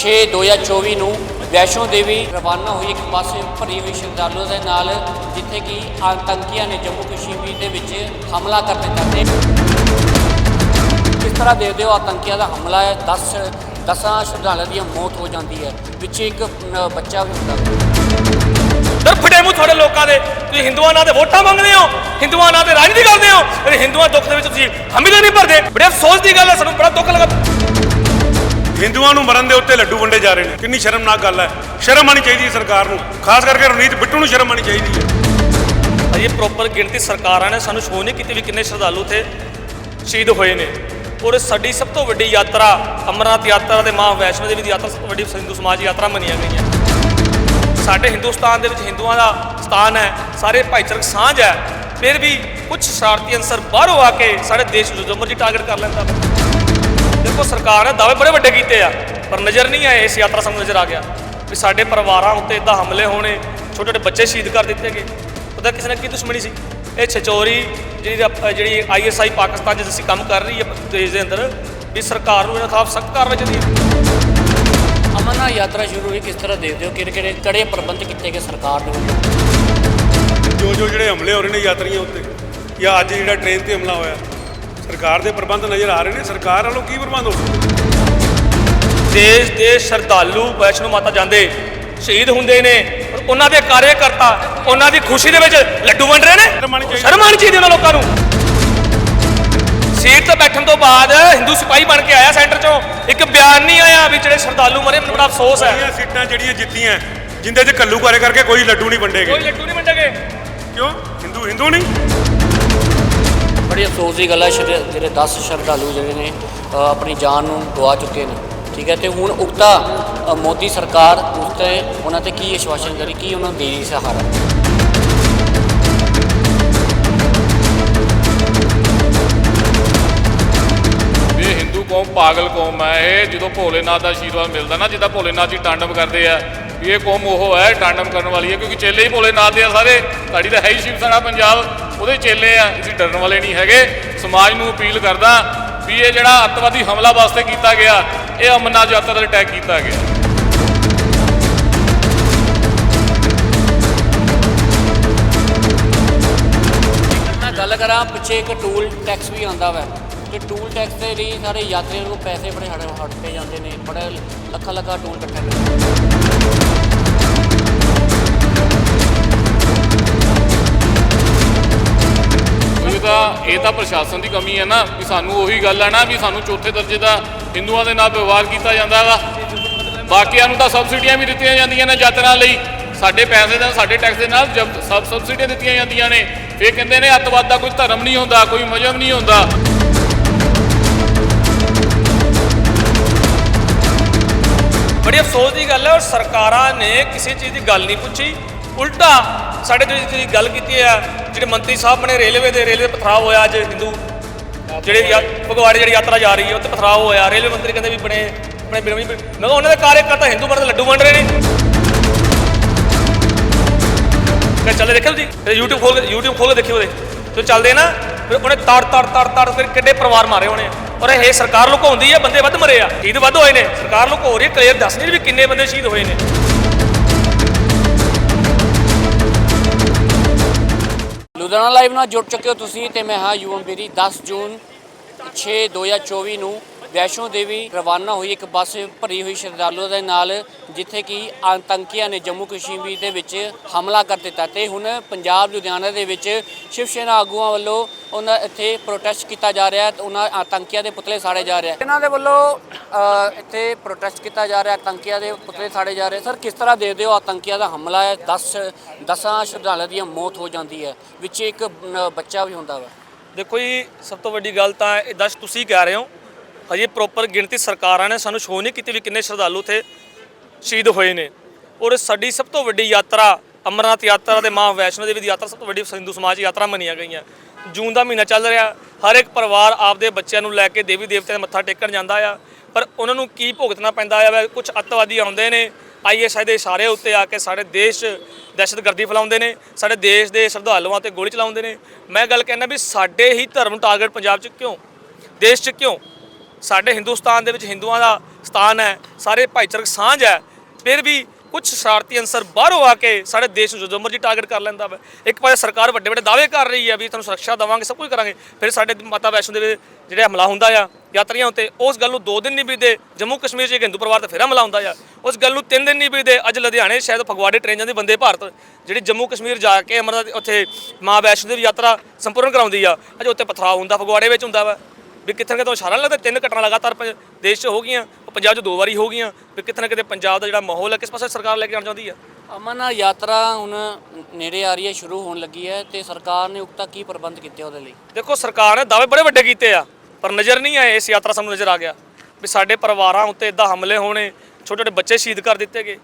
6 2024 ਨੂੰ ਵੈਸ਼ਨੋ ਦੇਵੀ ਰਵਾਨਾ ਹੋਈ ਇੱਕ ਬੱਸ ਭਰੀ ਹੋਈ ਸ਼ਰਧਾਲੂਆਂ ਦੇ ਨਾਲ, ਜਿੱਥੇ ਕਿ ਆਤੰਕੀਆਂ ਨੇ ਜੰਮੂ ਕਸ਼ਮੀਰ ਦੇ ਵਿੱਚ ਹਮਲਾ ਕਰ ਦਿੱਤਾ ਤੇ ਕਿਸ ਤਰ੍ਹਾਂ ਦੇਖਦੇ ਹੋ ਆਤੰਕੀਆਂ ਦਾ ਹਮਲਾ ਹੈ 10 ਦਸਾਂ ਸ਼ਰਧਾਲੂਆਂ ਦੀ ਮੌਤ ਹੋ ਜਾਂਦੀ ਹੈ ਵਿੱਚ ਇੱਕ ਬੱਚਾ ਵੀ ਹੁੰਦਾ। ਹੈ ਦਰ ਫਟੇ ਮੂੰਹ ਤੁਹਾਡੇ ਲੋਕਾਂ ਦੇ, ਤੁਸੀਂ ਹਿੰਦੂਆਂ ਨਾਲ ਤੇ ਵੋਟਾਂ ਮੰਗਦੇ ਹੋ, ਹਿੰਦੂਆਂ ਨਾਲ ਤੇ ਰਾਜਨੀਤੀ ਕਰਦੇ ਹੋ ਤੇ ਹਿੰਦੂਆਂ ਦੁੱਖ ਦੇ ਵਿੱਚ ਤੁਸੀਂ ਹਮੀਦ ਨਹੀਂ ਭਰਦੇ। ਬੜੇ ਅਫਸੋਸ ਦੀ ਗੱਲ ਹੈ, ਸਾਨੂੰ ਬੜਾ ਦੁੱਖ ਲੱਗਾ। ਹਿੰਦੂਆਂ ਨੂੰ ਮਰਨ ਦੇ ਉੱਤੇ ਲੱਡੂ ਵੰਡੇ ਜਾ ਰਹੇ ਨੇ। ਕਿੰਨੀ ਸ਼ਰਮਨਾਕ ਗੱਲ ਹੈ। ਸ਼ਰਮ ਆਣੀ ਚਾਹੀਦੀ ਹੈ ਸਰਕਾਰ ਨੂੰ। ਖਾਸ ਕਰਕੇ ਰਵਨੀਤ ਬਿੱਟੂ ਨੂੰ ਸ਼ਰਮ ਆਣੀ ਚਾਹੀਦੀ ਹੈ। ਅਜੇ ਪ੍ਰੋਪਰ ਗਿਣਤੀ ਸਰਕਾਰਾਂ ਨੇ ਸਾਨੂੰ ਸ਼ੋਅ ਨਹੀਂ ਕੀਤੀ ਵੀ ਕਿੰਨੇ ਸ਼ਰਧਾਲੂ ਤੇ ਸ਼ਹੀਦ ਹੋਏ ਨੇ। ਔਰ ਸਾਡੀ ਸਭ ਤੋਂ ਵੱਡੀ ਯਾਤਰਾ, ਅਮਰਨਾਥ ਯਾਤਰਾ ਤੇ ਮਾਂ ਵੈਸ਼ਨੋ ਦੇਵੀ ਦੀ ਯਾਤਰਾ, ਸਭ ਤੋਂ ਵੱਡੀ ਹਿੰਦੂ ਸਮਾਜ ਯਾਤਰਾ ਮੰਨੀਆਂ ਗਈਆਂ। ਸਾਡੇ ਹਿੰਦੁਸਤਾਨ ਦੇ ਵਿੱਚ ਹਿੰਦੂਆਂ ਦਾ ਸਥਾਨ ਹੈ, ਸਾਰੇ ਭਾਈਚਾਰਕ ਸਾਂਝ ਹੈ। ਫਿਰ ਵੀ ਕੁਝ ਸ਼ਰਾਰਤੀ ਅੰਸਰ ਬਾਹਰੋਂ ਆ ਕੇ ਸਾਡੇ ਦੇਸ਼ ਨੂੰ ਜੋ ਮਰਜ਼ੀ ਟਾਰਗੇਟ ਕਰ ਲੈਂਦਾ। ਵਾ। ਦੇਖੋ ਸਰਕਾਰ ਨੇ ਦਾਅਵੇ ਬੜੇ ਵੱਡੇ ਕੀਤੇ ਆ ਪਰ ਨਜ਼ਰ ਨਹੀਂ ਆਏ ਇਸ ਯਾਤਰਾ ਸਾਨੂੰ ਨਜ਼ਰ ਆ ਗਿਆ ਵੀ ਸਾਡੇ ਪਰਿਵਾਰਾਂ ਉੱਤੇ ਇਦਾਂ ਹਮਲੇ ਹੋਣੇ ਛੋਟੇ ਛੋਟੇ ਬੱਚੇ ਸ਼ਹੀਦ ਕਰ ਦਿੱਤੇ ਗਏ। ਉਹਦਾ ਕਿਸੇ ਨਾਲ ਕੀ ਦੁਸ਼ਮਣੀ ਸੀ? ਇਹ ਛਚੋਰੀ ਜਿਹੜੀ ਜਿਹੜੀ ਆਈਐਸਆਈ ਪਾਕਿਸਤਾਨ ਜਿਸ ਅਸੀਂ ਕੰਮ ਕਰ ਰਹੀ ਹੈ ਦੇਸ਼ ਦੇ ਅੰਦਰ ਵੀ ਸਰਕਾਰ ਨੂੰ ਇਹਨਾਂ ਖਿਲਾਫ ਸਖਤ ਕਾਰਵਾਈ ਚਾਹੀਦੀ ਹੈ। ਅਮਰਨਾਥ ਯਾਤਰਾ ਸ਼ੁਰੂ ਹੋਈ ਕਿਸ ਤਰ੍ਹਾਂ ਦੇਖਦੇ ਹੋ? ਕਿਹੜੇ ਕਿਹੜੇ ਕੜੇ ਪ੍ਰਬੰਧ ਕੀਤੇ ਗਏ ਸਰਕਾਰ ਦੇ ਵੱਲੋਂ? ਜੋ ਜੋ ਜਿਹੜੇ ਹਮਲੇ ਹੋ ਰਹੇ ਨੇ ਯਾਤਰੀਆਂ ਉੱਤੇ ਜਾਂ ਅੱਜ ਜਿਹੜਾ ਟ੍ਰੇਨ ਤੇ ਹਮਲਾ ਹੋਇਆ ਸਰਕਾਰ ਦੇ ਪ੍ਰਬੰਧ ਨਜ਼ਰ ਆ ਰਹੇ ਨੇ। ਸਰਕਾਰ ਵੱਲੋਂ ਕੀ ਪ੍ਰਬੰਧ ਹੋ ਸਕਦੇ ਦੇਸ਼ ਦੇ ਸ਼ਰਧਾਲੂ ਵੈਸ਼ਨੋ ਮਾਤਾ ਜਾਂਦੇ ਸ਼ਹੀਦ ਹੁੰਦੇ ਨੇ ਉਹਨਾਂ ਦੇ ਕਾਰਜਕਰਤਾ ਉਹਨਾਂ ਦੀ ਖੁਸ਼ੀ ਦੇ ਵਿੱਚ ਲੱਡੂ ਵੰਡ ਰਹੇ ਨੇ। ਸ਼ਰਮ ਆਉਣੀ ਚਾਹੀਦੀ। ਸ਼ਰਮ ਆਉਣੀ ਚਾਹੀਦੀ ਉਹਨਾਂ ਲੋਕਾਂ ਨੂੰ। ਸੀਟ ਤੇ ਬੈਠਣ ਤੋਂ ਬਾਅਦ ਹਿੰਦੂ ਸਿਪਾਹੀ ਬਣ ਕੇ ਆਇਆ ਸੈਂਟਰ ਚੋਂ। ਇੱਕ ਬਿਆਨ ਨਹੀਂ ਆਇਆ ਵੀ ਜਿਹੜੇ ਸ਼ਰਧਾਲੂ ਮਰੇ ਮੈਨੂੰ ਬੜਾ ਅਫਸੋਸ ਹੈ। ਇਹ ਸੀਟਾਂ ਜਿਹੜੀਆਂ ਜਿੱਤੀਆਂ ਜਿੰਦੇ 'ਚ ਕੱਲੂ ਕਾਰੇ ਕਰਕੇ ਕੋਈ ਲੱਡੂ ਨਹੀਂ ਵੰਡੇਗੇ। ਕੋਈ ਲੱਡੂ ਨਹੀਂ ਵੰਡੇਗੇ। ਕਿਉਂ? ਹਿੰਦੂ ਹਿੰਦੂ ਨਹੀਂ? ਬੜੀ ਅਫਸੋਸ ਦੀ ਗੱਲ ਹੈ ਸ਼ਰ- ਜਿਹੜੇ 10 ਸ਼ਰਧਾਲੂ ਜਿਹੜੇ ਨੇ ਅ, ਆਪਣੀ ਜਾਨ ਨੂੰ ਗਵਾ ਚੁੱਕੇ ਨੇ ਠੀਕ ਹੈ? ਤੇ ਹੁਣ ਉਕਤਾ ਅ, ਮੋਦੀ ਸਰਕਾਰ ਉਸ ਤੇ ਉਹਨਾਂ ਤੇ ਕੀ ਆਸ਼ਵਾਸਨ ਕਰੀ ਕੀ ਉਹਨਾਂ ਨੂੰ ਦੇ ਰਹੀ ਸਹਾਰਾ ਇਹ ਹਿੰਦੂ ਕੌਮ ਪਾਗਲ ਕੌਮ ਹੈ ਇਹ ਜਦੋਂ ਭੋਲੇਨਾਥ ਦਾ ਆਸ਼ੀਰਵਾਦ ਮਿਲਦਾ ਨਾ ਜਿੱਦਾਂ ਭੋਲੇਨਾਥ ਜੀ ਟਾਂਡਮ ਕਰਦੇ ਆ ਵੀ ਇਹ ਕੌਮ ਉਹ ਹੈ ਟਾਂਡਮ ਕਰਨ ਵਾਲੀ ਹੈ ਕਿਉਂਕਿ ਚੇਲੇ ਹੀ ਭੋਲੇਨਾਥ ਦੇ ਆ ਸਾਰੇ ਸਾਡੀ ਤਾਂ ਹੈ ਹੀ ਸ਼ਿਵ ਸੈਨਾ ਪੰਜਾਬ ਉਹਦੇ ਚੇਲੇ ਆ ਅਸੀਂ ਡਰਨ ਵਾਲੇ ਨਹੀਂ ਹੈਗੇ। ਸਮਾਜ ਨੂੰ ਅਪੀਲ ਕਰਦਾ ਵੀ ਇਹ ਜਿਹੜਾ ਅੱਤਵਾਦੀ ਹਮਲਾ ਵਾਸਤੇ ਕੀਤਾ ਗਿਆ, ਇਹ ਅਮਰਨਾਥ ਯਾਤਰਾ ਤੇ ਅਟੈਕ ਕੀਤਾ ਗਿਆ। ਮੈਂ ਗੱਲ ਕਰਾਂ, ਪਿੱਛੇ ਇੱਕ ਟੂਲ ਟੈਕਸ ਵੀ ਆਉਂਦਾ ਵਾ। ਤੇ ਟੂਲ ਟੈਕਸ ਦੇ ਲਈ ਸਾਰੇ ਯਾਤਰੀਆਂ ਨੂੰ ਪੈਸੇ ਬੜੇ ਹੜ ਹੜਤੇ ਜਾਂਦੇ ਨੇ, ਬੜੇ ਲੱਖਾਂ ਲੱਖਾਂ ਟੂਲ ਇਕੱਠਾ ਕਰਦੇ ਇਹ ਤਾਂ ਪ੍ਰਸ਼ਾਸਨ ਦੀ ਕਮੀ ਹੈ ਨਾ ਵੀ ਸਾਨੂੰ ਉਹੀ ਗੱਲ ਹੈ ਨਾ ਵੀ ਸਾਨੂੰ ਚੌਥੇ ਦਰਜੇ ਦਾ ਹਿੰਦੂਆਂ ਦੇ ਨਾਲ ਵਿਵਹਾਰ ਕੀਤਾ ਜਾਂਦਾ ਹੈਗਾ। ਬਾਕੀਆਂ ਨੂੰ ਤਾਂ ਸਬਸਿਡੀਆਂ ਵੀ ਦਿੱਤੀਆਂ ਜਾਂਦੀਆਂ ਨੇ ਯਾਤਰਾ ਲਈ। ਸਾਡੇ ਪੈਸੇ ਨਾਲ, ਸਾਡੇ ਟੈਕਸ ਦੇ ਨਾਲ ਜਬ ਸਬ ਸਬਸਿਡੀਆਂ ਦਿੱਤੀਆਂ ਜਾਂਦੀਆਂ ਨੇ। ਇਹ ਕਹਿੰਦੇ ਨੇ ਅੱਤਵਾਦ ਦਾ ਕੋਈ ਧਰਮ ਨਹੀਂ ਹੁੰਦਾ, ਕੋਈ ਮਜ਼ਹਬ ਨਹੀਂ ਹੁੰਦਾ। ਬੜੀ ਅਫਸੋਸ ਦੀ ਗੱਲ ਹੈ ਔਰ ਸਰਕਾਰਾਂ ਨੇ ਕਿਸੇ ਚੀਜ਼ ਦੀ ਗੱਲ ਨਹੀਂ ਪੁੱਛੀ। ਉਲਟਾ ਸਾਡੇ ਜਿਹੜੀ ਜਿਹੜੀ ਗੱਲ ਕੀਤੀ ਹੈ, ਜਿਹੜੇ ਮੰਤਰੀ ਸਾਹਿਬ ਬਣੇ, ਰੇਲਵੇ ਦੇ, ਰੇਲਵੇ ਪਥਰਾਵ ਹੋਇਆ ਅੱਜ ਹਿੰਦੂ। ਜਿਹੜੇ ਯਾ- ਫਗਵਾੜੇ ਜਿਹੜੀ ਯਾਤਰਾ ਜਾ ਰਹੀ ਹੈ, ਉੱਥੇ ਪਥਰਾਵ ਹੋਇਆ। ਰੇਲਵੇ ਮੰਤਰੀ ਕਹਿੰਦੇ ਵੀ ਬਣੇ ਆਪਣੇ ਬਿਰਮੀ ਮੈਂ ਕਿਹਾ ਉਹਨਾਂ ਦੇ ਕਾਰਜਕਰਤਾ ਹਿੰਦੂ ਮਰਦ ਲੱਡੂ ਵੰਡ ਰਹੇ ਨੇ। ਫਿਰ ਚੱਲੇ ਦੇਖਿਓ ਜੀ ਫਿਰ YouTube ਖੋਲ ਕੇ, YouTube ਖੋਲ ਕੇ ਦੇਖਿਓ ਉਹਦੇ। ਤੇ ਚੱਲਦੇ ਨਾ, ਫਿਰ ਉਹਨੇ ਤੜ ਤੜ ਤੜ ਤੜ, ਫਿਰ ਕਿੱਡੇ ਪਰਿਵਾਰ ਮਾਰੇ ਹੋਣੇ ਔਰ ਇਹ ਸਰਕਾਰ ਲੁਕਾਉਂਦੀ ਹੈ, ਬੰਦੇ ਵੱਧ ਮਰੇ ਆ। ਸ਼ਹੀਦ ਵੱਧ ਹੋਏ ਨੇ। ਸਰਕਾਰ ਲੁਕੋ ਰਹੀ ਹੈ ਕਲੀਅਰ ਦੱਸ ਨਹੀਂ ਵੀ ਕਿੰਨੇ ਬੰਦੇ ਸ਼ਹੀਦ ਹੋਏ ਨੇ। ਲੁਧਿਆਣਾ ਲਾਈਵ ਨਾਲ ਜੁੜ ਚੁੱਕੇ ਹੋ ਤੁਸੀਂ ਤੇ ਮੈਂ ਹਾਂ ਯੂਐਮ ਬੇਰੀ 10 ਜੂਨ 6 2024 ਨੂੰ ਵੈਸ਼ਨੋ ਦੇਵੀ ਰਵਾਨਾ ਹੋਈ ਇੱਕ ਬੱਸ ਭਰੀ ਹੋਈ ਸ਼ਰਧਾਲੂਆਂ ਦੇ ਨਾਲ ਜਿੱਥੇ ਕਿ ਆਤੰਕੀਆਂ ਨੇ ਜੰਮੂ ਕਸ਼ਮੀਰ ਦੇ ਵਿੱਚ ਹਮਲਾ ਕਰ ਦਿੱਤਾ ਤੇ ਹੁਣ ਪੰਜਾਬ ਲੁਧਿਆਣਾ ਦੇ ਵਿੱਚ ਸ਼ਿਵ ਸੈਨਾ ਆਗੂਆਂ ਵੱਲੋਂ ਉਹਨਾਂ ਇੱਥੇ ਪ੍ਰੋਟੈਸਟ ਕੀਤਾ ਜਾ ਰਿਹਾ ਹੈ ਤੇ ਉਹਨਾਂ ਆਤੰਕੀਆਂ ਦੇ ਪੁਤਲੇ ਸਾੜੇ ਜਾ ਰਹੇ ਇਹਨਾਂ ਦੇ ਵੱਲੋਂ ਇੱਥੇ ਪ੍ਰੋਟੈਸਟ ਕੀਤਾ ਜਾ ਰਿਹਾ ਆਤੰਕੀਆਂ ਦੇ ਪੁਤਲੇ ਸਾੜੇ ਜਾ ਰਹੇ। ਸਰ ਕਿਸ ਤਰ੍ਹਾਂ ਦੇਖਦੇ ਹੋ ਆਤੰਕੀਆਂ ਦਾ ਹਮਲਾ ਹੈ? 10 ਦਸਾਂ ਸ਼ਰਧਾਲੂਆਂ ਦੀ ਮੌਤ ਹੋ ਜਾਂਦੀ ਹੈ ਵਿੱਚ ਇੱਕ ਬੱਚਾ ਵੀ ਹੁੰਦਾ ਵਾ। ਦੇਖੋ ਜੀ ਸਭ ਤੋਂ ਵੱਡੀ ਗੱਲ ਤਾਂ ਇਹ ਦੱਸ ਤੁਸੀਂ ਕਹਿ ਰਹੇ ਹੋ। ਹਜੇ ਪ੍ਰੋਪਰ ਗਿਣਤੀ ਸਰਕਾਰਾਂ ਨੇ ਸਾਨੂੰ ਸ਼ੋਅ ਨਹੀਂ ਕੀਤੀ ਵੀ ਕਿੰਨੇ ਸ਼ਰਧਾਲੂ ਥੇ ਸ਼ਹੀਦ ਹੋਏ ਨੇ। ਔਰ ਸਾਡੀ ਸਭ ਤੋਂ ਵੱਡੀ ਯਾਤਰਾ, ਅਮਰਨਾਥ ਯਾਤਰਾ ਤੇ ਮਾਂ ਵੈਸ਼ਨੋ ਦੇਵੀ ਦੀ ਯਾਤਰਾ ਸਭ ਤੋਂ ਵੱਡੀ ਹਿੰਦੂ ਸਮਾਜ ਯਾਤਰਾ ਮੰਨੀਆਂ ਗਈਆਂ। ਜੂਨ ਦਾ ਮਹੀਨਾ ਚੱਲ ਰਿਹਾ, ਹਰ ਇੱਕ ਪਰਿਵਾਰ ਆਪਦੇ ਬੱਚਿਆਂ ਨੂੰ ਲੈ ਕੇ ਦੇਵੀ ਦੇਵਤਿਆਂ ਦੇ ਮੱਥਾ ਟੇਕਣ ਜਾਂਦਾ ਆ। ਪਰ ਉਹਨਾਂ ਨੂੰ ਕੀ ਭੁਗਤਣਾ ਪੈਂਦਾ ਆ ਕੁਝ ਅੱਤਵਾਦੀ ਆਉਂਦੇ ਨੇ ਆਈਐਸਆਈ ਦੇ ਇਸ਼ਾਰੇ ਉੱਤੇ ਆ ਕੇ ਸਾਡੇ ਦੇਸ਼ 'ਚ ਦਹਿਸ਼ਤਗਰਦੀ ਫੈਲਾਉਂਦੇ ਨੇ, ਸਾਡੇ ਦੇਸ਼ ਦੇ ਸ਼ਰਧਾਲੂਆਂ ਤੇ ਗੋਲੀ ਚਲਾਉਂਦੇ ਨੇ। ਮੈਂ ਗੱਲ ਕਹਿੰਦਾ ਵੀ ਸਾਡੇ ਹੀ ਧਰਮ ਟਾਰਗੇਟ ਪੰਜਾਬ 'ਚ ਕਿਉਂ? ਦੇਸ਼ 'ਚ ਕਿਉਂ? ਸਾਡੇ ਹਿੰਦੁਸਤਾਨ ਦੇ ਵਿੱਚ ਹਿੰਦੂਆਂ ਦਾ ਸਥਾਨ ਹੈ, ਸਾਰੇ ਭਾਈਚਾਰਕ ਸਾਂਝ ਹੈ, ਫਿਰ ਵੀ ਕੁਝ ਸ਼ਰਾਰਤੀ ਅੰਸਰ ਬਾਹਰੋਂ ਆ ਕੇ ਸਾਡੇ ਦੇਸ਼ ਨੂੰ ਜਦੋਂ ਮਰਜ਼ੀ ਟਾਰਗੇਟ ਕਰ ਲੈਂਦਾ ਵਾ। ਇੱਕ ਪਾਸੇ ਸਰਕਾਰ ਵੱਡੇ ਵੱਡੇ ਦਾਅਵੇ ਕਰ ਰਹੀ ਹੈ ਵੀ ਤੁਹਾਨੂੰ ਸੁਰੱਖਿਆ ਦੇਵਾਂਗੇ, ਸਭ ਕੁਝ ਕਰਾਂਗੇ, ਫਿਰ ਸਾਡੇ ਮਾਤਾ ਵੈਸ਼ਨੋ ਦੇਵੀ ਜਿਹੜਾ ਹਮਲਾ ਹੁੰਦਾ ਆ, ਯਾਤਰੀਆਂ ਉੱਤੇ, ਉਸ ਗੱਲ ਨੂੰ 2 ਦਿਨ ਨਹੀਂ ਬੀਤਦੇ, ਜੰਮੂ ਕਸ਼ਮੀਰ 'ਚ ਇੱਕ ਹਿੰਦੂ ਪਰਿਵਾਰ ਤੇ ਫਿਰ ਹਮਲਾ ਹੁੰਦਾ ਆ। ਉਸ ਗੱਲ ਨੂੰ 3 ਦਿਨ ਨਹੀਂ ਬੀਤਦੇ, ਅੱਜ ਲੁਧਿਆਣੇ ਸ਼ਾਇਦ ਫਗਵਾੜੇ ਟ੍ਰੇਨ ਜਾਂਦੀ ਬੰਦੇ ਭਾਰਤ, ਜਿਹੜੀ ਜੰਮੂ ਕਸ਼ਮੀਰ ਜਾ ਕੇ ਅਮਰਨਾਥ ਉੱਥੇ ਮਾਂ ਵੈਸ਼ਨੋ ਦੇਵੀ ਯਾਤਰਾ ਸੰਪੂਰਨ ਕਰਾਉਂਦੀ ਆ, ਅੱਜ ਉੱਥੇ ਪਥਰਾਅ ਹੁੰਦਾ, ਫਗਵਾੜੇ ਵਿੱਚ ਹੁੰਦਾ ਵਾ। ਵੀ ਕਿੱਥੇ ਨਾ ਕਿਤੇ ਇਸ਼ਾਰਾ ਨੀ ਲੱਗਦਾ ਤਿੰਨ ਘਟਨਾ ਲਗਾਤਾਰ ਪੰਜ- ਦੇਸ਼ 'ਚ ਹੋ ਗਈਆਂ ਉਹ ਪੰਜਾਬ 'ਚ ਦੋ ਵਾਰੀ ਹੋ ਗਈਆਂ ਵੀ ਕਿਤੇ ਨਾ ਕਿਤੇ ਪੰਜਾਬ ਦਾ ਜਿਹੜਾ ਮਾਹੌਲ ਹੈ ਕਿਸ ਪਾਸੇ ਸਰਕਾਰ ਲੈ ਕੇ ਜਾਣਾ ਚਾਹੁੰਦੀ ਆ? ਅਮਰਨਾਥ ਯਾਤਰਾ ਹੁਣ ਨੇੜੇ ਆ ਰਹੀ ਹੈ ਸ਼ੁਰੂ ਹੋਣ ਲੱਗੀ ਹੈ ਤੇ ਸਰਕਾਰ ਨੇ ਉਕਤਾ ਕੀ ਪ੍ਰਬੰਧ ਕੀਤੇ ਉਹਦੇ ਲਈ? ਦੇਖੋ ਸਰਕਾਰ ਨੇ ਦਾਅਵੇ ਬੜੇ ਵੱਡੇ ਕੀਤੇ ਆ ਪਰ ਨਜ਼ਰ ਨਹੀਂ ਆਏ ਇਸ ਯਾਤਰਾ ਸਾਨੂੰ ਨਜ਼ਰ ਆ ਗਿਆ ਵੀ ਸਾਡੇ ਪਰਿਵਾਰਾਂ ਉੱਤੇ ਇਦਾਂ ਹਮਲੇ ਹੋਣੇ ਛੋਟੇ ਛੋਟੇ ਬੱਚੇ ਸ਼ਹੀਦ ਕਰ ਦਿੱਤੇ ਗਏ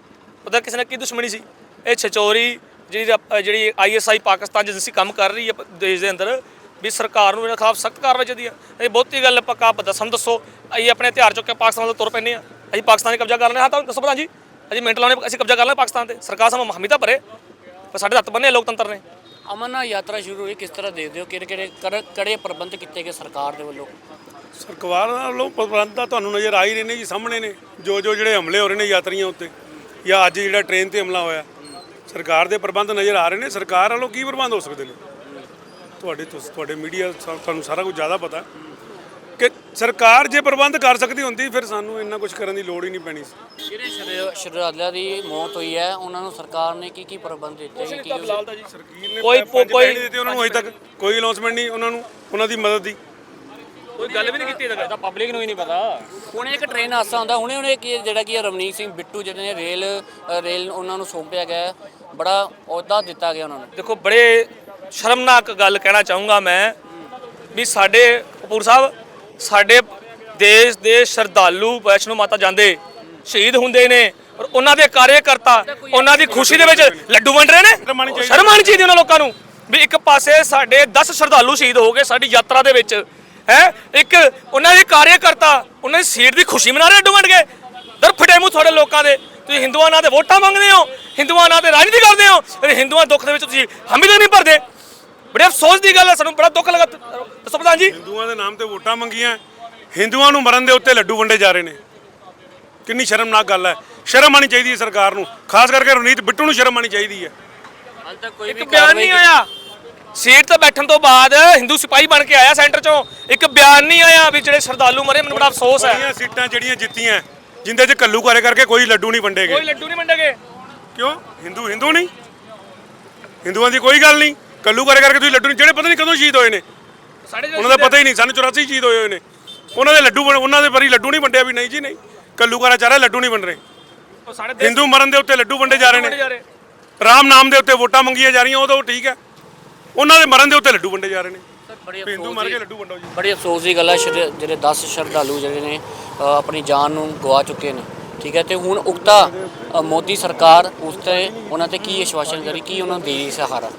ਉਹਦਾ ਕਿਸੇ ਨਾਲ ਕੀ ਦੁਸ਼ਮਣੀ ਸੀ। ਇਹ ਛਚੋਰੀ ਜਿਹੜੀ ਅ, ਜਿਹੜੀ ਆਈਐਸਆਈ ਪਾਕਿਸਤਾਨ ਜਿਸੀ ਕੰਮ ਕਰ ਰਹੀ ਹੈ ਪ- ਦੇਸ਼ ਦੇ ਅੰਦਰ ਵੀ ਸਰਕਾਰ ਨੂੰ ਇਹਨਾਂ ਖਿਲਾਫ ਸਖਤ ਕਾਰਵਾਈ ਚਾਹੀਦੀ ਆ। ਇਹ ਬਹੁਤੀ ਗੱਲ ਪੱਕਾ ਦੱਸਣ ਦੱਸੋ ਅਸੀਂ ਆਪਣੇ ਹਥਿਆਰ ਚੁੱਕ ਕੇ ਪਾਕਿਸਤਾਨ ਵੱਲ ਤੁਰ ਪੈਂਦੇ ਆ। ਅਸੀਂ ਪਾਕਿਸਤਾਨ 'ਤੇ ਕਬਜ਼ਾ ਕਰ ਲੈਣਾ ਹਾਂ। ਤਾਂ ਦੱਸੋ ਪ੍ਰਧਾਨ ਜੀ ਅਸੀਂ ਮਿੰਟ ਲਾਉਣੇ ਅਸੀਂ ਕਬਜ਼ਾ ਕਰ ਲੈਣਾ ਪਾਕਿਸਤਾਨ ਤੇ। ਸਰਕਾਰ ਸਾਨੂੰ ਹਮੀ ਤਾਂ ਭਰੇ। ਪਰ ਸਾਡੇ ਹੱਥ ਬੰਨੇ ਲੋਕਤੰਤਰ ਨੇ। ਅਮਰਨਾਥ ਯਾਤਰਾ ਸ਼ੁਰੂ ਹੋਈ ਕਿਸ ਤਰ੍ਹਾਂ ਦੇਖਦੇ ਹੋ? ਕਿਹੜੇ ਕਿਹੜੇ ਕਰ- ਕੜੇ ਪ੍ਰਬੰਧ ਕੀਤੇ ਗਏ ਸਰਕਾਰ ਦੇ ਵੱਲੋਂ? ਸਰਕਾਰ ਵੱਲੋਂ ਪ੍ਰਬੰਧ ਤਾਂ ਤੁਹਾਨੂੰ ਨਜ਼ਰ ਆ ਹੀ ਰਹੇ ਨੇ ਜੀ ਸਾਹਮਣੇ ਨੇ। ਜੋ ਜੋ ਜਿਹੜੇ ਹਮਲੇ ਹੋ ਰਹੇ ਨੇ ਯਾਤਰੀਆਂ ਉੱਤੇ ਜਾਂ ਅੱਜ ਜਿਹੜਾ ਟ੍ਰੇਨ ਤੇ ਹਮਲਾ ਹੋਇਆ ਸਰਕਾਰ ਦੇ ਪ੍ਰਬੰਧ ਨਜ਼ਰ ਆ ਰਹੇ ਨੇ। ਸਰਕਾਰ ਵੱਲੋਂ ਕੀ ਪ੍ਰਬੰਧ ਹੋ ਸਕਦੇ ਨੇ? ਤੁਹਾਡੇ ਤੁਸ- ਤੁਹਾਡੇ ਮੀਡੀਆ ਤੁਹਾਨੂੰ ਸਾਰਾ ਕੁਝ ਜ਼ਿਆਦਾ ਪਤਾ ਕਿ ਸਰਕਾਰ ਜੇ ਪ੍ਰਬੰਧ ਕਰ ਸਕਦੀ ਹੁੰਦੀ ਫਿਰ ਸਾਨੂੰ ਇੰਨਾ ਕੁਝ ਕਰਨ ਦੀ ਲੋੜ ਹੀ ਨਹੀਂ ਪੈਣੀ ਸੀ। ਜਿਹੜੇ ਸ਼ਰ- ਸ਼ਰਧਾਲੂਆਂ ਦੀ ਮੌਤ ਹੋਈ ਹੈ ਉਹਨਾਂ ਨੂੰ ਸਰਕਾਰ ਨੇ ਕੀ ਕੀ ਪ੍ਰਬੰਧ ਦਿੱਤੇ ਕੀ ਸਰਕੀਰ ਨੇ ਕੋਈ- ਪੰਜ ਕੋਈ- ਪੈਸੇ ਦਿੱਤੇ ਉਹਨਾਂ ਨੂੰ ਅਜੇ ਤੱਕ ਕੋਈ ਅਨਾਉਂਸਮੈਂਟ ਨਹੀਂ ਉਹਨਾਂ ਨੂੰ ਉਹਨਾਂ ਦੀ ਮਦਦ ਦੀ। ਕੋਈ ਗੱਲ ਵੀ ਨਹੀਂ ਕੀਤੀ ਇਹਦਾ ਤਾਂ ਪਬਲਿਕ ਨੂੰ ਹੀ ਨਹੀਂ ਪਤਾ। ਹੁਣੇ ਇੱਕ ਟ੍ਰੇਨ ਹਾਦਸਾ ਹੁੰਦਾ ਹੁਣੇ ਹੁਣੇ ਕੀ ਜਿਹੜਾ ਕੀ ਰਵਨੀਤ ਸਿੰਘ ਬਿੱਟੂ ਜਿਹੜੇ ਨੇ ਰੇਲ ਅ, ਰੇਲ ਉਹਨਾਂ ਨੂੰ ਸੌਂਪਿਆ ਗਿਆ ਹੈ। ਬੜਾ ਅਹੁਦਾ ਦਿੱਤਾ ਗਿਆ ਉਹਨਾਂ ਨੂੰ। ਦੇਖੋ ਬੜੇ ਸ਼ਰਮਨਾਕ ਗੱਲ ਕਹਿਣਾ ਚਾਹੂੰਗਾ ਮੈਂ ਵੀ ਸਾਡੇ ਕਪੂਰ ਸਾਹਿਬ ਸਾਡੇ ਦੇਸ਼ ਦੇ ਸ਼ਰਧਾਲੂ ਵੈਸ਼ਨੋ ਮਾਤਾ ਜਾਂਦੇ ਸ਼ਹੀਦ ਹੁੰਦੇ ਨੇ ਔਰ ਉਹਨਾਂ ਦੇ ਕਾਰਜਕਰਤਾ ਉਹਨਾਂ ਦੀ ਖੁਸ਼ੀ ਦੇ ਵਿੱਚ ਲੱਡੂ ਵੰਡ ਰਹੇ ਨੇ। ਚਾਹੀਦੀ। ਸ਼ਰਮ ਆਉਣੀ ਚਾਹੀਦੀ ਉਹਨਾਂ ਲੋਕਾਂ ਨੂੰ ਵੀ ਇੱਕ ਪਾਸੇ ਸਾਡੇ 10 ਸ਼ਰਧਾਲੂ ਸ਼ਹੀਦ ਹੋ ਗਏ ਸਾਡੀ ਯਾਤਰਾ ਦੇ ਵਿੱਚ ਹੈ? ਇੱਕ ਉਹਨਾਂ ਦੇ ਕਾਰਜਕਰਤਾ ਉਹਨਾਂ ਦੀ ਸੀਟ ਦੀ ਖੁਸ਼ੀ ਮਨਾ ਰਹੇ ਲੱਡੂ ਵੰਡ ਕੇ। ਦਰ ਫਟੇ ਮੂੰਹ ਤੁਹਾਡੇ ਲੋਕਾਂ ਦੇ। ਤੁਸੀਂ ਹਿੰਦੂਆਂ ਨਾਂ ਤੇ ਵੋਟਾਂ ਮੰਗਦੇ ਹੋ ਹਿੰਦੂਆਂ ਨਾਂ ਤੇ ਰਾਜਨੀਤੀ ਕਰਦੇ ਹੋ ਹਿੰਦੂਆਂ ਦੁੱਖ ਦੇ ਵਿੱਚ ਤੁਸੀਂ ਹਮੀ ਨਹੀਂ ਭਰਦੇ। ਬੜੇ ਅਫਸੋਸ ਦੀ ਗੱਲ ਹੈ ਸਾਨੂੰ ਬੜਾ ਦੁੱਖ ਲੱਗਾ ਦੱਸੋ ਪ੍ਰਧਾਨ ਜੀ। ਹਿੰਦੂਆਂ ਦੇ ਨਾਮ ਤੇ ਵੋਟਾਂ ਮੰਗੀਆਂ। ਹਿੰਦੂਆਂ ਨੂੰ ਮਰਨ ਦੇ ਉੱਤੇ ਲੱਡੂ ਵੰਡੇ ਜਾ ਰਹੇ ਨੇ। ਕਿੰਨੀ ਸ਼ਰਮਨਾਕ ਗੱਲ ਹੈ। ਸ਼ਰਮ ਆਣੀ ਚਾਹੀਦੀ ਹੈ ਸਰਕਾਰ ਨੂੰ। ਖਾਸ ਕਰਕੇ ਰਵਨੀਤ ਬਿੱਟੂ ਨੂੰ ਸ਼ਰਮ ਆਣੀ ਚਾਹੀਦੀ ਹੈ। ਹਾਲ ਤੱਕ ਕੋਈ ਇੱਕ ਬਿਆਨ ਨਹੀਂ ਆਇਆ। ਸੀਟ ਤੇ ਬੈਠਣ ਤੋਂ ਬਾਅਦ ਹਿੰਦੂ ਸਿਪਾਹੀ ਬਣ ਕੇ ਆਇਆ ਸੈਂਟਰ ਚੋਂ। ਇੱਕ ਬਿਆਨ ਨਹੀਂ ਆਇਆ ਵੀ ਜਿਹੜੇ ਸ਼ਰਧਾਲੂ ਮਰੇ ਮੈਨੂੰ ਬੜਾ ਅਫਸੋਸ ਹੈ। ਬੜੀਆਂ ਸੀਟਾਂ ਜਿਹੜੀਆਂ ਜਿੱਤੀਆਂ ਜਿੰਦੇ 'ਚ ਕੱਲੂ ਕਾਰੇ ਕਰਕੇ ਕੋਈ ਲੱਡੂ ਨਹੀਂ ਵੰਡੇ ਕੋਈ ਗਏ ਲੱਡੂ ਨਹੀਂ ਵੰਡੇਗੇ ਕਿਉਂ? ਹਿੰਦੂ ਹਿੰਦੂ ਨਹੀਂ? ਹਿੰਦੂਆਂ ਦੀ ਕੋਈ ਗੱਲ ਨਹੀਂ। ਕੱਲੂ ਕਾਰੇ ਕਰਕੇ ਤੁਸੀਂ ਲੱਡੂ ਨਹੀਂ ਜਿਹੜੇ ਪਤਾ ਨਹੀਂ ਕਦੋਂ ਸ਼ਹੀਦ ਹੋਏ ਨੇ। ਸਾਡੇ ਉਹਨਾਂ ਦਾ ਪਤਾ ਹੀ ਨਹੀਂ ਸਾਨੂੰ 84 ਸ਼ਹੀਦ ਹੋਏ ਹੋਏ ਨੇ। ਉਹਨਾਂ ਦੇ ਲੱਡੂ ਉਹਨਾਂ ਦੇ ਪਰੀ ਲੱਡੂ ਨਹੀਂ ਵੰਡਿਆ ਵੀ ਨਹੀਂ ਜੀ ਨਹੀਂ। ਕੱਲੂ ਕਾਰਾ ਚਾਰਾ ਲੱਡੂ ਨਹੀਂ ਵੰਡ ਰਹੇ। ਹਿੰਦੂ ਮਰਨ ਦੇ ਉੱਤੇ ਲੱਡੂ ਵੰਡੇ ਜਾ ਰਹੇ ਨੇ। ਰਾਮ ਨਾਮ ਦੇ ਉੱਤੇ ਵੋਟਾਂ ਮੰਗੀਆਂ ਜਾ ਰਹੀਆਂ ਉਹ ਤਾਂ ਉਹ ਠੀਕ ਹੈ। ਉਹਨਾਂ ਦੇ ਮਰਨ ਦੇ ਉੱਤੇ ਲੱਡੂ ਵੰਡੇ ਜਾ ਰਹੇ ਨੇ। ਹਿੰਦੂ ਮਰ ਕੇ ਲੱਡੂ ਵੰਡੋ ਜੀ। ਬੜੀ ਅਫਸੋਸ ਦੀ ਗੱਲ ਹੈ ਸ਼ਰ- ਜਿਹੜੇ 10 ਸ਼ਰਧਾਲੂ ਜਿਹੜੇ ਨੇ ਆਪਣੀ ਜਾਨ ਨੂੰ ਗਵਾ ਚੁੱਕੇ ਨੇ। ਠੀਕ ਹੈ ਤੇ ਹੁਣ ਉਕਤਾ ਮੋਦੀ ਸਰਕਾਰ ਉਸ ਤੇ ਉਹਨਾਂ ਤੇ ਕੀ ਆਸ਼ਵਾਸਨ ਕਰੀ ਕੀ ਉਹਨਾਂ ਨੂੰ ਦੇ ਰਹੀ ਸਹਾਰਾ?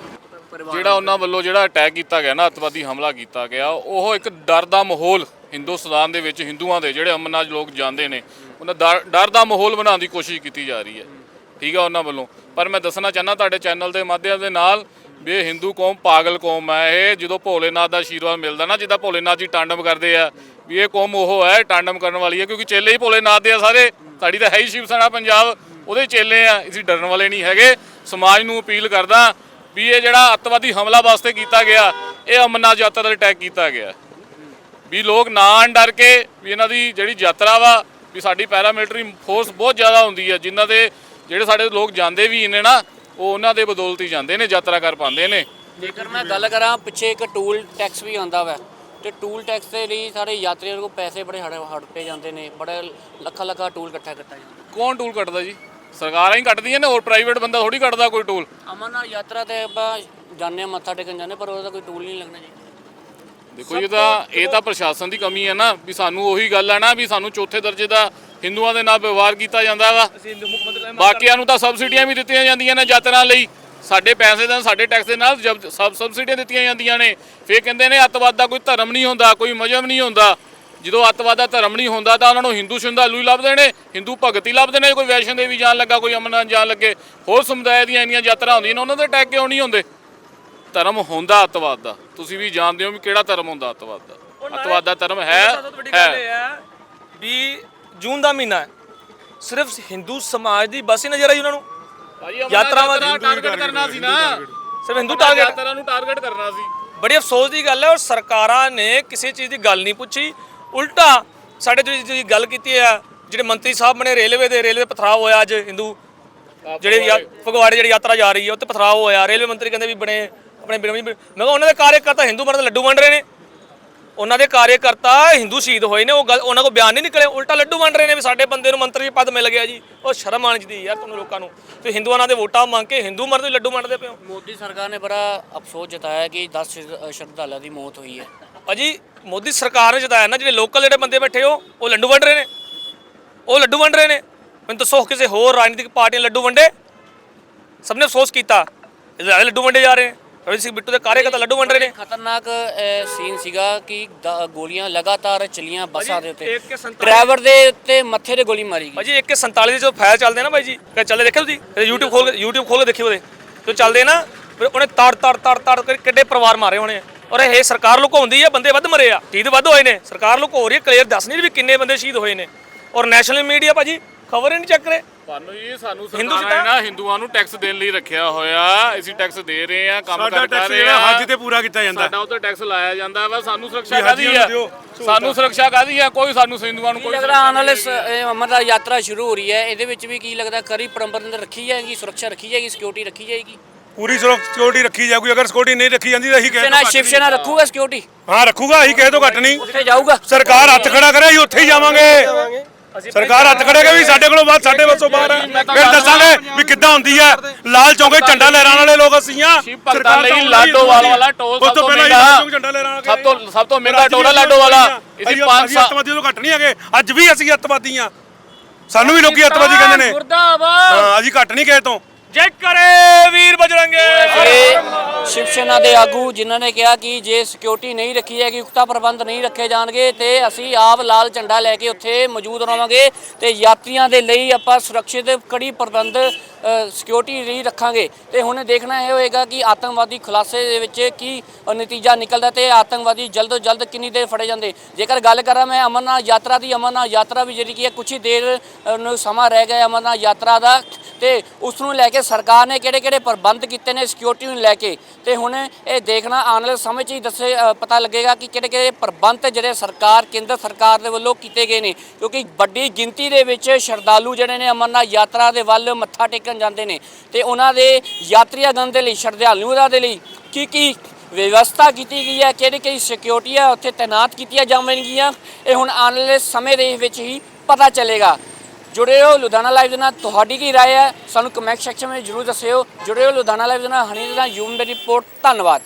ਜਿਹੜਾ ਉਹਨਾਂ ਵੱਲੋਂ ਜਿਹੜਾ ਅਟੈਕ ਕੀਤਾ ਗਿਆ ਨਾ, ਅੱਤਵਾਦੀ ਹਮਲਾ ਕੀਤਾ ਗਿਆ, ਉਹ ਇੱਕ ਡਰ ਦਾ ਮਾਹੌਲ ਹਿੰਦੁਸਤਾਨ ਦੇ ਵਿੱਚ, ਹਿੰਦੂਆਂ ਦੇ ਜਿਹੜੇ ਅਮਰਨਾਥ ਲੋਕ ਜਾਂਦੇ ਨੇ, ਉਹਨਾਂ ਡਰ- ਡਰ ਦਾ ਮਾਹੌਲ ਬਣਾਉਣ ਦੀ ਕੋਸ਼ਿਸ਼ ਕੀਤੀ ਜਾ ਰਹੀ ਹੈ। ਠੀਕ ਹੈ ਉਹਨਾਂ ਵੱਲੋਂ। ਪਰ ਮੈਂ ਦੱਸਣਾ ਚਾਹੁੰਦਾ ਤੁਹਾਡੇ ਚੈਨਲ ਦੇ ਮਾਧਿਅਮ ਦੇ ਨਾਲ ਵੀ ਇਹ ਹਿੰਦੂ ਕੌਮ ਪਾਗਲ ਕੌਮ ਹੈ। ਇਹ ਜਦੋਂ ਭੋਲੇਨਾਥ ਦਾ ਆਸ਼ੀਰਵਾਦ ਮਿਲਦਾ ਨਾ, ਜਿੱਦਾਂ ਭੋਲੇਨਾਥ ਜੀ ਟਾਂਡਮ ਕਰਦੇ ਆ, ਵੀ ਇਹ ਕੌਮ ਉਹ ਹੈ ਟਾਂਡਮ ਕਰਨ ਵਾਲੀ ਹੈ, ਕਿਉਂਕਿ ਚੇਲੇ ਹੀ ਭੋਲੇਨਾਥ ਦੇ ਆ ਸਾਰੇ। ਸਾਡੀ ਤਾਂ ਹੈ ਹੀ ਸ਼ਿਵ ਸੈਨਾ ਪੰਜਾਬ, ਉਹਦੇ ਚੇਲੇ ਆ। ਅਸੀਂ ਡਰਨ ਵਾਲੇ ਨਹੀਂ ਹੈਗੇ। ਸਮਾਜ ਨੂੰ ਅਪੀਲ ਕਰਦਾ ਵੀ ਇਹ ਜਿਹੜਾ ਅੱਤਵਾਦੀ ਹਮਲਾ ਵਾਸਤੇ ਕੀਤਾ ਗਿਆ ਇਹ ਅਮਰਨਾਥ ਯਾਤਰਾ ਦਾ ਅਟੈਕ ਕੀਤਾ ਗਿਆ। ਵੀ ਲੋਕ ਨਾ ਡਰ ਕੇ ਵੀ ਇਹਨਾਂ ਦੀ ਜਿਹੜੀ ਯਾਤਰਾ ਵਾ ਵੀ ਸਾਡੀ ਪੈਰਾਮਿਲਟਰੀ ਫੋਰਸ ਬਹੁਤ ਜ਼ਿਆਦਾ ਹੁੰਦੀ ਹੈ ਜਿਨ੍ਹਾਂ ਦੇ ਜਿਹੜੇ ਸਾਡੇ ਲੋਕ ਜਾਂਦੇ ਵੀ ਨੇ ਨਾ ਉਹ ਉਹਨਾਂ ਦੇ ਬਦੌਲਤ ਹੀ ਜਾਂਦੇ ਨੇ ਯਾਤਰਾ ਕਰ ਪਾਉਂਦੇ ਨੇ। ਜੇਕਰ ਮੈਂ ਗੱਲ ਕਰਾਂ ਪਿੱਛੇ ਇੱਕ ਟੂਲ ਟੈਕਸ ਵੀ ਆਉਂਦਾ ਵਾ ਤੇ ਟੂਲ ਟੈਕਸ ਦੇ ਲਈ ਸਾਰੇ ਯਾਤਰੀਆਂ ਕੋਲ ਪੈਸੇ ਬੜੇ ਹੜ ਹੜਪੇ ਜਾਂਦੇ ਨੇ ਬੜੇ ਲੱਖਾਂ ਲੱਖਾਂ ਟੂਲ ਇਕੱਠਾ ਕੀਤਾ ਜਾਂਦਾ। ਕੌਣ ਟੂਲ ਕੱਟਦਾ ਜੀ? ਸਰਕਾਰਾਂ ਹੀ ਕੱਟਦੀਆਂ ਨੇ ਹੋਰ ਪ੍ਰਾਈਵੇਟ ਬੰਦਾ ਥੋੜੀ ਕੱਟਦਾ ਕੋਈ ਟੂਲ ਅਮਰਨਾਥ ਯਾਤਰਾ ਤੇ ਆਪਾਂ ਹਾਂ ਮੱਥਾ ਟੇਕਣ ਜਾਂਦੇ ਪਰ ਉਹਦਾ ਕੋਈ ਟੂਲ ਨਹੀਂ ਲੱਗਣਾ ਜੀ। ਦੇਖੋ ਇਹ ਤਾਂ ਇਹ ਤਾਂ ਪ੍ਰਸ਼ਾਸਨ ਦੀ ਕਮੀ ਹੈ ਨਾ ਵੀ ਸਾਨੂੰ ਉਹੀ ਗੱਲ ਹੈ ਨਾ ਵੀ ਸਾਨੂੰ ਚੌਥੇ ਦਰਜੇ ਦਾ ਹਿੰਦੂਆਂ ਦੇ ਨਾਲ ਵਿਵਹਾਰ ਕੀਤਾ ਜਾਂਦਾ ਵਾ। ਬਾਕੀਆਂ ਨੂੰ ਤਾਂ ਸਬਸਿਡੀਆਂ ਵੀ ਦਿੱਤੀਆਂ ਜਾਂਦੀਆਂ ਨੇ ਯਾਤਰਾ ਲਈ। ਸਾਡੇ ਪੈਸੇ ਦਾ ਸਾਡੇ ਟੈਕਸ ਦੇ ਨਾਲ ਸਬ ਸਬਸਿਡੀਆਂ ਦਿੱਤੀਆਂ ਜਾਂਦੀਆਂ ਨੇ। ਫੇਰ ਕਹਿੰਦੇ ਨੇ ਅੱਤਵਾਦ ਦਾ ਕੋਈ ਧਰਮ ਨਹੀਂ ਹੁੰਦਾ ਕੋਈ ਮਜਹਬ ਨਹੀਂ ਹੁੰਦਾ। ਜਦੋਂ ਅੱਤਵਾਦ ਦਾ ਧਰਮ ਨਹੀਂ ਹੁੰਦਾ ਤਾਂ ਉਹਨਾਂ ਨੂੰ ਹਿੰਦੂ ਸ਼ਰਧਾਲੂ ਹੀ ਲੱਭਦੇ ਨੇ ਹਿੰਦੂ ਭਗਤ ਲੱਭਦੇ ਨੇ ਕੋਈ ਵੈਸ਼ਨ ਦੇਵੀ ਜਾਣ ਲੱਗਾ ਕੋਈ ਅਮਰਨਾਥ ਜਾਣ ਲੱਗੇ। ਹੋਰ ਸਮੁਦਾਇ ਦੀਆਂ ਇੰਨੀਆਂ ਯਾਤਰਾ ਹੁੰਦੀਆਂ ਨੇ ਉਹਨਾਂ ਦੇ ਅਟੈਕ ਕਿਉਂ ਨਹੀਂ ਹੁੰਦੇ? ਧਰਮ ਹੁੰਦਾ ਅੱਤਵਾਦ ਦਾ। ਤੁਸੀਂ ਵੀ ਜਾਣਦੇ ਹੋ ਵੀ ਕਿਹੜਾ ਧਰਮ ਹੁੰਦਾ ਅੱਤਵਾਦ ਦਾ। ਅੱਤਵਾਦ ਦਾ ਧਰਮ ਹੈ ਹੈ। ਵੀ ਜੂਨ ਦਾ ਮਹੀਨਾ ਹੈ। ਸਿਰਫ ਹਿੰਦੂ ਸਮਾਜ ਦੀ ਬਸ ਹੀ ਨਜ਼ਰ ਆਈ ਉਹਨਾਂ ਨੂੰ। ਯਾਤਰਾਵਾਂ ਦੀ। ਟਾਰਗੇਟ ਕਰਨਾ ਸੀ ਨਾ। ਸਿਰਫ ਹਿੰਦੂ ਟਾਰਗੇਟ ਯਾਤਰਾ ਨੂੰ ਟਾਰਗੇਟ ਕਰਨਾ ਸੀ। ਬੜੀ ਅਫਸੋਸ ਦੀ ਗੱਲ ਹੈ ਔਰ ਸਰਕਾਰਾਂ ਨੇ ਕਿਸੇ ਚੀਜ਼ ਦੀ ਗੱਲ ਨਹੀਂ ਪੁੱਛੀ। ਉਲਟਾ ਸਾਡੇ ਜਿਹੜੀ ਜਿਹੜੀ ਗੱਲ ਕੀਤੀ ਹੈ ਜਿਹੜੇ ਮੰਤਰੀ ਸਾਹਿਬ ਬਣੇ ਰੇਲਵੇ ਦੇ ਰੇਲਵੇ ਪਥਰਾਵ ਹੋਇਆ ਅੱਜ ਹਿੰਦੂ ਜਿਹੜੇ ਯਾ- ਫਗਵਾੜੇ ਜਿਹੜੀ ਯਾਤਰਾ ਜਾ ਰਹੀ ਹੈ ਉੱਤੇ ਪਥਰਾਵ ਹੋਇਆ। ਰੇਲਵੇ ਮੰਤਰੀ ਕਹਿੰਦੇ ਵੀ ਬਣੇ ਆਪਣੇ ਬਿਨਾਂ- ਮੈਂ ਕਿਹਾ ਉਹਨਾਂ ਦੇ ਕਾਰਜਕਰਤਾ ਹਿੰਦੂ ਮਰਦ ਲੱਡੂ ਵੰਡ ਰਹੇ ਨੇ। ਉਹਨਾਂ ਦੇ ਕਾਰਜਕਰਤਾ ਹਿੰਦੂ ਸ਼ਹੀਦ ਹੋਏ ਨੇ ਉਹ ਗੱਲ ਉਹਨਾਂ ਕੋ ਬਿਆਨ ਨਹੀਂ ਨਿਕਲੇ। ਉਲਟਾ ਲੱਡੂ ਵੰਡ ਰਹੇ ਨੇ ਵੀ ਸਾਡੇ ਬੰਦੇ ਨੂੰ ਮੰਤਰੀ ਪਦ ਮਿਲ ਗਿਆ ਜੀ। ਉਹ ਸ਼ਰਮ ਆਣੀ ਚਾਹੀਦੀ ਯਾਰ ਤੁਹਾਨੂੰ ਲੋਕਾਂ ਨੂੰ। ਤੇ ਹਿੰਦੂਆਂ ਨਾਲ ਦੇ ਵੋਟਾਂ ਮੰਗ ਕੇ ਹਿੰਦੂ ਮਰਦ ਵੀ ਲੱਡੂ ਵੰਡਦੇ ਪਏ ਹੋ। ਮੋਦੀ ਸਰਕਾਰ ਨੇ ਬੜਾ ਅਫਸੋਸ ਜਤਾਇਆ ਕਿ 10 ਸ਼ਰਧਾਲੂਆਂ ਦੀ ਮੌਤ ਹੋਈ ਹੈ। ਭਾਜੀ ਮੋਦੀ ਸਰਕਾਰ ਨੇ ਜਤਾਇਆ ਨਾ ਜਿਹੜੇ ਲੋਕਲ ਜਿਹੜੇ ਬੰਦੇ ਬੈਠੇ ਹੋ ਉਹ ਲੱਡੂ ਵੰਡ ਰਹੇ ਨੇ। ਉਹ ਲੱਡੂ ਵੰਡ ਰਹੇ ਨੇ। ਮੈਨੂੰ ਦੱਸੋ ਕਿਸੇ ਹੋਰ ਰਾਜਨੀਤਿਕ ਪਾਰਟੀ ਨੇ ਲੱਡੂ ਵੰਡੇ? ਸਭ ਨੇ ਅਫਸੋਸ ਕੀਤਾ। ਇਹ ਜ਼ਿਆਦਾ ਲੱਡੂ ਵੰਡੇ ਜਾ ਰਹੇ ਨੇ। ਰਵੀ ਸਿੰਘ ਬਿੱਟੂ ਦੇ ਕਾਰਜਕਰਤਾ ਲੱਡੂ ਵੰਡ ਰਹੇ ਨੇ। ਖਤਰਨਾਕ ਸੀਨ ਸੀਗਾ ਕਿ ਗੋਲੀਆਂ ਲਗਾਤਾਰ ਚੱਲੀਆਂ ਬੱਸਾਂ ਦੇ ਉੱਤੇ। ਡਰਾਈਵਰ ਦੇ ਉੱਤੇ ਮੱਥੇ ਤੇ ਗੋਲੀ ਮਾਰੀ ਗਈ। ਭਾਜੀ ਇੱਕ 47 ਦੇ ਜੋ ਫਾਇਲ ਚੱਲਦੇ ਨਾ ਭਾਈ ਜੀ ਚੱਲੇ ਦੇਖਿਓ ਤੁਸੀਂ YouTube ਖੋਲ ਕੇ YouTube ਖੋਲ ਕੇ ਦੇਖਿਓ ਉਹਦੇ। ਜੋ ਚੱਲਦੇ ਨਾ ਫਿਰ ਉਹਨੇ ਤੜ ਤੜ ਤੜ ਤੜ ਕਰਕੇ ਕਿੱਡੇ ਪਰਿਵਾਰ ਮਾਰੇ ਹੋਣੇ ਆ। ਔਰ ਇਹ ਸਰਕਾਰ ਲੁਕਾਉਂਦੀ ਆ ਬੰਦੇ ਵੱਧ ਮਰੇ ਆ। ਸ਼ਹੀਦ ਵੱਧ ਹੋਏ ਨੇ। ਸਰਕਾਰ ਲੁਕੋ ਰਹੀ ਹੈ ਕਲੀਅਰ ਦੱਸ ਨਹੀਂ ਰਹੀ ਵੀ ਕਿੰਨੇ ਬੰਦੇ ਸ਼ਹੀਦ ਹੋਏ ਨੇ। ਔਰ ਨੈਸ਼ਨਲ ਮੀਡੀਆ ਭਾਜੀ ਖਬਰ ਹੀ ਨਹੀਂ ਚੱਕ ਰਹੇ। ਸਾਨੂੰ ਜੀ ਸਾਨੂੰ ਸਰਕਾਰਾਂ ਨੇ ਨਾ ਹਿੰਦੂਆਂ ਨੂੰ ਟੈਕਸ ਦੇਣ ਲਈ ਰੱਖਿਆ ਹੋਇਆ। ਅਸੀਂ ਟੈਕਸ ਦੇ ਰਹੇ ਆ ਕੰਮ ਸਾਡਾ ਕਰ ਟੈਕਸ ਰਹੇ ਜਿਹੜਾ ਆ। ਹੱਜ ਤੇ ਪੂਰਾ ਕੀਤਾ ਜਾਂਦਾ। ਸਾਡਾ ਉੱਤੇ ਟੈਕਸ ਲਾਇਆ ਜਾਂਦਾ ਵਾ। ਸਾਨੂੰ ਸੁਰੱਖਿਆ ਕਾਦੀ ਆ? ਸਾਨੂੰ ਸੁਰੱਖਿਆ ਕਾਦੀ ਆ? ਕੋਈ ਸਾਨੂੰ ਹਿੰਦੂਆਂ ਨੂੰ ਕੋਈ ਲੱਗਦਾ ਆਉਣ ਵਾਲੇ ਇਹ ਅਮਰਨਾਥ ਯਾਤਰਾ ਸ਼ੁਰੂ ਹੋ ਰਹੀ ਹੈ। ਇਹਦੇ ਵਿੱਚ ਵੀ ਕੀ ਲੱਗਦਾ? ਕਰੀ ਪ੍ਰਬੰਧ ਰੱਖੀ ਜਾਏਗੀ ਸੁਰੱਖਿਆ ਰੱਖੀ ਜਾਏਗੀ ਸਿਕਿਉਰਿਟੀ ਰੱਖੀ ਜਾਏਗੀ? ਪੂਰੀ ਸਿਕਿਉਰਿਟੀ ਰੱਖੀ ਜਾਊਗੀ ਅਗਰ ਸਿਕਿਉਰਿਟੀ ਨਹੀਂ ਰੱਖੀ ਜਾਂਦੀ ਤਾਂ ਅਸੀਂ ਕਹਿ ਸੈਨਾ ਤੋਂ ਸ਼ਿਵ ਸੈਨਾ ਰੱਖੂਗਾ ਸਿਕਿਉਰਿਟੀ ਹਾਂ ਰੱਖੂਗਾ ਅਸੀਂ ਕਹਿ ਤੋਂ ਘੱਟ ਨਹੀਂ। ਉੱਥੇ ਜਾਊਗਾ। ਸਰਕਾਰ ਹੱਥ ਖੜਾ ਕਰੇ ਅਸੀਂ ਉੱਥੇ ਹੀ ਜਾਵਾਂਗੇ। ਸਰਕਾਰ ਹੱਥ ਖੜੇਗਾ ਵੀ ਸਾਡੇ ਕੋਲੋਂ ਬਾਅਦ ਸਾਡੇ ਵੱਸੋਂ ਬਾਹਰ ਹੈ ਫਿਰ ਦੱਸਾਂਗੇ ਵੀ ਕਿੱਦਾਂ ਹੁੰਦੀ ਹੈ ਲਾਲ ਚੌਂਕੇ ਝੰਡਾ ਲਹਿਰਾਣ ਵਾਲੇ ਲੋਕ ਅਸੀਂ ਆ। ਸ਼ਿਵ ਭਗਤਾਂ ਲਈ ਲਾਡੋਵਾਲ ਵਾਲਾ ਟੋਲ ਸਭ ਤੋਂ ਹੀ ਮਹਿੰਗਾ ਝੰਡਾ ਲਹਿਰਾਣ ਸਭ ਤੋਂ ਸਭ ਤੋਂ ਮਹਿੰਗਾ ਟੋਲ ਹੈ ਲਾਡੋਵਾਲਾ। ਇਸੇ 5 ਅਸੀਂ ਅੱਤਵਾਦੀ ਤੋਂ ਘੱਟ ਨਹੀਂ ਹੈਗੇ। ਅੱਜ ਵੀ ਅਸੀਂ ਅੱਤਵਾਦੀ ਆ। ਸਾਨੂੰ ਵੀ ਲੋਕੀ ਅੱਤਵਾਦੀ ਕਹਿੰਦੇ ਨੇ। ਮੁਰਦਾਬਾਦ ਹਾਂ ਅਸੀਂ ਘੱਟ ਨਹੀਂ ਕਹੇ ਤੋਂ। ਜੈ ਕਰੇ ਵੀਰ ਬਜਰੰਗੇ। ਸ਼ਿਵ ਸੈਨਾ ਦੇ ਆਗੂ ਜਿਨ੍ਹਾਂ ਨੇ ਕਿਹਾ ਕਿ ਜੇ ਸਿਕਿਉਰਿਟੀ ਨਹੀਂ ਰੱਖੀ ਜਾਏਗੀ ਪੁਖਤਾ ਪ੍ਰਬੰਧ ਨਹੀਂ ਰੱਖੇ ਜਾਣਗੇ ਤੇ ਅਸੀਂ ਆਪ ਲਾਲ ਝੰਡਾ ਲੈ ਕੇ ਉੱਥੇ ਮੌਜੂਦ ਰਵਾਂਗੇ ਤੇ ਯਾਤਰੀਆਂ ਦੇ ਲਈ ਆਪਾਂ ਸੁਰੱਖਿਅਤ ਕੜੀ ਪ੍ਰਬੰਧ ਸਿਕਿਉਰਿਟੀ ਲਈ ਰੱਖਾਂਗੇ। ਤੇ ਹੁਣ ਦੇਖਣਾ ਇਹ ਹੋਏਗਾ ਕਿ ਆਤੰਕਵਾਦੀ ਖੁਲਾਸੇ ਦੇ ਵਿੱਚ ਕੀ ਨਤੀਜਾ ਨਿਕਲਦਾ ਤੇ ਆਤੰਕਵਾਦੀ ਜਲਦ ਤੋਂ ਜਲਦ ਕਿੰਨੀ ਦੇਰ ਫੜੇ ਜਾਂਦੇ। ਜੇਕਰ ਗੱਲ ਕਰਾਂ ਮੈਂ ਅਮਰਨਾਥ ਯਾਤਰਾ ਦੀ, ਅਮਰਨਾਥ ਯਾਤਰਾ ਵੀ ਜਿਹੜੀ ਕਿ ਹੈ, ਕੁਛ ਹੀ ਦੇਰ ਨੂੰ ਸਮਾਂ ਰਹਿ ਗਿਆ ਅਮਰਨਾਥ ਯਾਤਰਾ ਦਾ। ਤੇ ਉਸ ਨੂੰ ਲੈ ਕੇ ਸਰਕਾਰ ਨੇ ਕਿਹੜੇ ਕਿਹੜੇ ਪ੍ਰਬੰਧ ਕੀਤੇ ਨੇ ਸਿਕਿਉਰਿਟੀ ਨੂੰ ਲੈ ਕੇ। ਤੇ ਹੁਣ ਇਹ ਦੇਖਣਾ, ਆਉਣ ਵਾਲੇ ਸਮੇਂ 'ਚ ਹੀ ਦੱਸੇ ਪਤਾ ਲੱਗੇਗਾ ਕਿ ਕਿਹੜੇ ਕਿਹੜੇ ਪ੍ਰਬੰਧ ਜਿਹੜੇ ਸਰਕਾਰ, ਕੇਂਦਰ ਸਰਕਾਰ ਦੇ ਵੱਲੋਂ ਕੀਤੇ ਗਏ ਨੇ। ਕਿਉਂਕਿ ਵੱਡੀ ਗਿਣਤੀ ਦੇ ਵਿੱਚ ਸ਼ਰਧਾਲੂ ਜਿਹੜੇ ਨੇ ਅਮਰਨਾਥ ਯਾਤਰਾ ਦੇ ਵੱਲ ਮੱਥਾ ਟੇਕਣ ਜਾਂਦੇ ਨੇ ਤੇ ਉਹਨਾਂ ਦੇ ਯਾਤਰੀਆਂ ਗਣ ਦੇ ਲਈ ਸ਼ਰਧਾਲੂਆਂ ਦੇ ਲਈ ਕੀ ਕੀ ਵਿਵਸਥਾ ਕੀਤੀ ਗਈ ਹੈ ਕਿਹੜੀ ਕਿਹੜੀ ਸਿਕਿਉਰਿਟੀ ਹੈ ਉੱਥੇ ਤਾਇਨਾਤ ਕੀਤੀਆਂ ਜਾਣਗੀਆਂ ਇਹ ਹੁਣ ਆਉਣ ਵਾਲੇ ਸਮੇਂ ਦੇ ਵਿੱਚ ਹੀ ਪਤਾ ਚੱਲੇਗਾ ਜੁੜੇ ਰਹੋ ਲੁਧਿਆਣਾ ਲਾਈਵ ਦੇ ਨਾਲ ਤੁਹਾਡੀ ਕੀ رائے ਹੈ ਸਾਨੂੰ ਕਮੈਂਟ ਸੈਕਸ਼ਨ ਵਿੱਚ ਜਰੂਰ ਦੱਸਿਓ ਜੁੜੇ ਰਹੋ ਲੁਧਿਆਣਾ ਲਾਈਵ ਦੇ ਨਾਲ ਹਨੀ ਦੇ ਨਾਲ ਯੂਮ ਦੀ ਰਿਪੋਰਟ ਧੰਨਵਾਦ